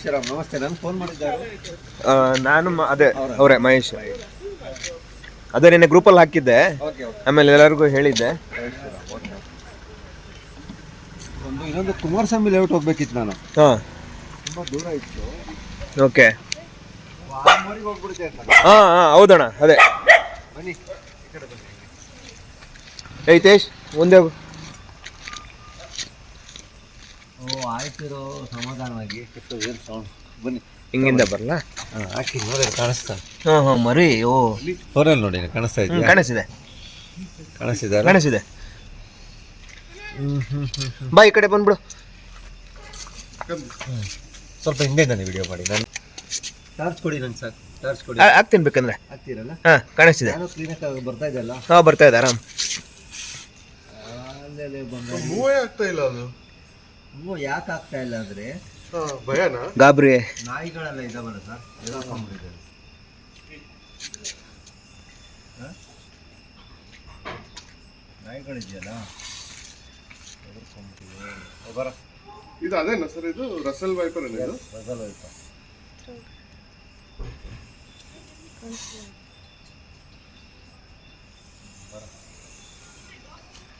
ಶ್ರೀರಾಮ್ ನಮಸ್ತೆ. ನಾನು ಫೋನ್ ಮಾಡಿದ್ದಾರೆ. ಆ, ನಾನು ಮ- ಅದೇ ಅವರೇ ಮಹೇಶ್. ಅದೇ ನಿನ್ನೆ ಗ್ರೂಪಲ್ಲಿ ಹಾಕಿದ್ದೆ. Okay okay. ಆಮೇಲೆ ಎಲ್ಲರಿಗೂ ಹೇಳಿದ್ದೆ. ಒಂದು ಇನ್ನೊಂದು ಕುಮಾರಸ್ವಾಮಿ ಲೇಔಟ್ ಹೋಗ್ಬೇಕಿತ್ತು ನಾನು. ಹಾಂ. ತುಂಬ ದೂರ ಇತ್ತು. ಓಕೆ. ಆಮೂರಿಗೆ ಹೋಗ್ಬಿಡ್ತೆ ಅಂತ. ಹಾಂ ಹಾಂ ಹೌದಣ್ಣ ಅದೇ. ಬನ್ನಿ ಈ ಕಡೆ ಬನ್ನಿ. ಏಯ್ ತೇಶ್ ಮುಂದೆ ಹೋಗು. ಓ ಆಯ್ತಿರೋ ಸಮಾಧಾನವಾಗಿ. ಏನು ಸೌಂಡ್ ಬನ್ನಿ ಹಿಂಗಿಂದ ಬರಲ್ಲ ಹಾಂ ಹಾಕಿ ನೋಡಿ ಕಾಣಿಸ್ತಾ ಹಾಂ ಹಾಂ ಮರಿ ಓ. ಫೋನಲ್ಲಿ ನೋಡಿ ಕಾಣಿಸ್ತಾ ಕಾಣಿಸ್ತಿದೆ. ಕಾಣಿಸಿದೆ ಕಾಣಿಸ್ತಿದ್ದಾರೆ ಕಾಣಿಸಿದೆ ಬಾ ಈ ಕಡೆ ಬಂದ್ಬಿಡು. ಸ್ವಲ್ಪ ಹಿಂದೆ ವಿಡಿಯೋ ಮಾಡಿ. ನಾನು ಟಾರ್ಚ್ ಕೊಡಿ ನಂಗೆ ಸಾಕು ಟಾರ್ಚ್ ಕೊಡಿ. ಹಾಕ್ತೀನಿ ಬೇಕಂದ್ರೆ. ಹಾಕ್ತೀರಲ್ಲ? ಹಾಂ ಕಾಣಿಸ್ತಿದೆ. ನಾನು ಕ್ಲೀನಾಗಿ ಬರ್ತಾ ಇದೆಯಲ್ಲ? ಹಾಂ ಬರ್ತಾ ಇದೆ ಆರಾಮ್. ಅಲ್ಲೇ ಬಂದ ಮೂವೇ ಆಗ್ತಾ ಇಲ್ಲ ಅದು. ಹೂವು ಯಾಕೆ ಆಗ್ತಾ ಇಲ್ಲ ಅಂದರೆ ಹಾ, ಭಯನಾ? ಗಾಬರಿ. ನಾಯಿಗಳೆಲ್ಲ ಇದಾವಲ್ಲ ಸರ್? ಎಳ್ಕೊಂಡ್ಬಿಟ್ಟಿದ್ದಾರೆ ಹ? ನಾಯಿಗಳಿದೆಯಲ್ಲ? ಎದುರ್ಕೊಂಡ್ಬಿಟ್ಟಿವೆ. ಓ, ಬರ. ಇದು ಅದೇನಾ ಸರ್ ಇದು? ರಸಲ್ ವೈಪರ್ ಇದು? ಬದಲು ಆಯ್ತಾ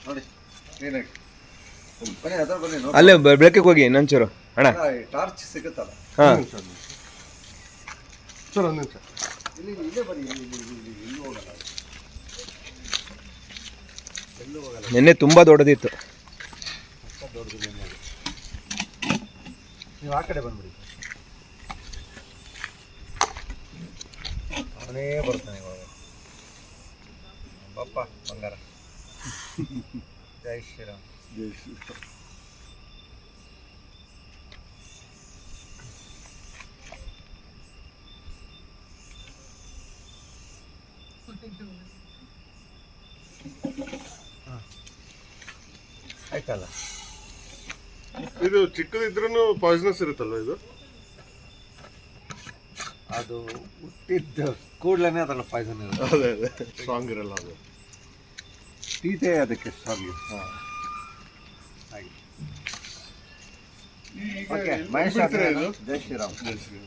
ನೋಡಿ ಏನಾಗಿ ಬನ್ನಿ ಹತ್ರ ಬನ್ನಿ ನೋಡಿ ಅಲ್ಲೇ ಬೆ- ಬೆಳಕಿಗೆ ಹೋಗಿ ನಂಚೂರು ಅಣ್ಣ. ಟಾರ್ಚ್ ಸಿಗುತ್ತಲ್ಲ? ಹಾಂ. ಸರ್ ಒಂದು ನಿಮಿಷ ಇಲ್ಲಿ ಇಲ್ಲೇ ಬನ್ನಿ ಇಲ್ಲಿ ಇಲ್ಲಿ ಇಲ್ಲಿ ಇಲ್ಲಿ ಇಲ್ಲಿ ಹೋಗಲ್ಲ. ಎಲ್ಲೂ ಹೋಗಲ್ಲ? ನಿನ್ನೆ ತುಂಬ ದೊಡ್ಡದಿತ್ತು. ನೀವು ಆ ಕಡೆ ಬಂದ್ಬಿಡಿ. ಅವನೇ ಬರ್ತಾನೆ ಇವಾಗ. ಬಪ್ಪ ಬಂಗಾರ. ಜೈ ಶ್ರೀರಾಮ್. ಆಯ್ತಲ್ಲ. ಇದು ಚಿಕ್ಕದಿದ್ರೂ ಪಾಯ್ಸನಸ್ ಇರುತ್ತಲ್ವ ಇದು? ಅದು ಹುಟ್ಟಿದ್ದ ಕೂಡಲೇ ಅದಲ್ಲ ಪಾಯ್ಸನ್ ಇರಲ್ಲ ಅದೇ ಅದೇ. ಸ್ಟ್ರಾಂಗ್ ಇರಲ್ಲ ಅದು. ಟೀತೆ ಅದಕ್ಕೆ ಸ್ಟ್ರಾಂಗ್ ಹಾಗೆ ಓಕೆ ಮಹೇಶ್ ಜೈ ಶ್ರೀರಾಮ್. ಜೈ ಶ್ರೀರಾಮ್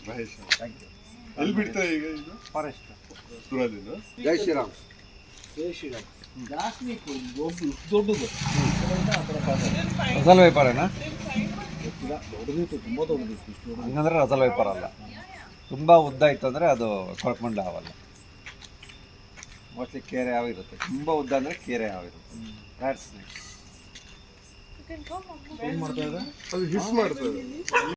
ಮಹೇಶ್ ಥ್ಯಾಂಕ್ ಯು ಎಲ್ಲಿ ಬಿಡ್ತಾ ಈಗ ಇದು? ಫಾರೆಸ್ಟ್ ದೂರದಿಂದ ಜೈ ಶ್ರೀರಾಮ್. ರಸಲ್ ವ್ಯಾಪಾರನಾ ಹಂಗಂದ್ರೆ ರಸಲ್ ವ್ಯಾಪಾರ ಅಲ್ಲ. ತುಂಬ ಉದ್ದ ಇತ್ತು ಅಂದರೆ ಅದು ಕೊಳ್ಕೊಂಡ ಹಾವಲ್ಲ. ಮೋಸ್ಟ್ಲಿ ಕೆರೆ ಯಾವ ಇರುತ್ತೆ. ತುಂಬ ಉದ್ದ ಅಂದರೆ ಕೆರೆ ಯಾವ ಇರುತ್ತೆ. ರ್ಯಾಟ್ ಸ್ನೇಕ್ ಅದು ಹಿಸ್ ಮಾಡ್ತದೆ